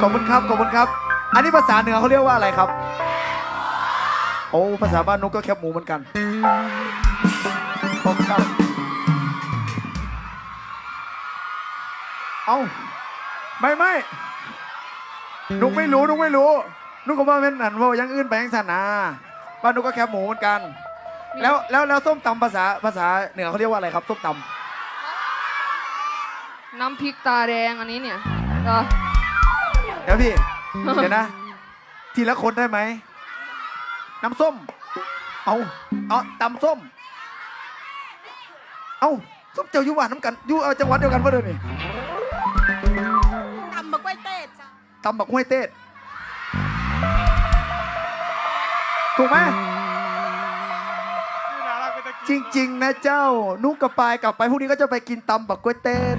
ขอบคุณครับ ขอบคุณครับ อันนี้ภาษาเหนือเขาเรียกว่าอะไรครับ โอ้ ภาษาบ้านนุกก็แคบหมูเหมือนกัน ขอบคุณครับ เอาไม่ไม่นุกไม่รู้นุกไม่รู้ นุกก็ว่าเป็นอันว่ายังอื่นไปยังสนนะบ้านนุกก็แคบหมูเหมือนกัน แล้วแล้วแล้วส้มตำภาษาภาษาเหนือเขาเรียกว่าอะไรครับ ส้มตน้ำพริกตาแดงอันนี้เนี่ย เออำเดี๋ยวพี่ เดี๋ยวนะ ทีละคนได้ไหม น้ำส้ม เอาเอาตำส้ม เอาส้มเจียวอยุหวานน้ำกันอยุเอาจังหวัดเดียวกันปะเดี๋ยวนี้ตำบักไว้เต้จ้ะตำบักห้วยเต้ดถูกไหมจริง ๆ นะเจ้า นุกกับปายกลับไปพรุ่งนี้ก็จะไปกินตำบักกล้วยเต้น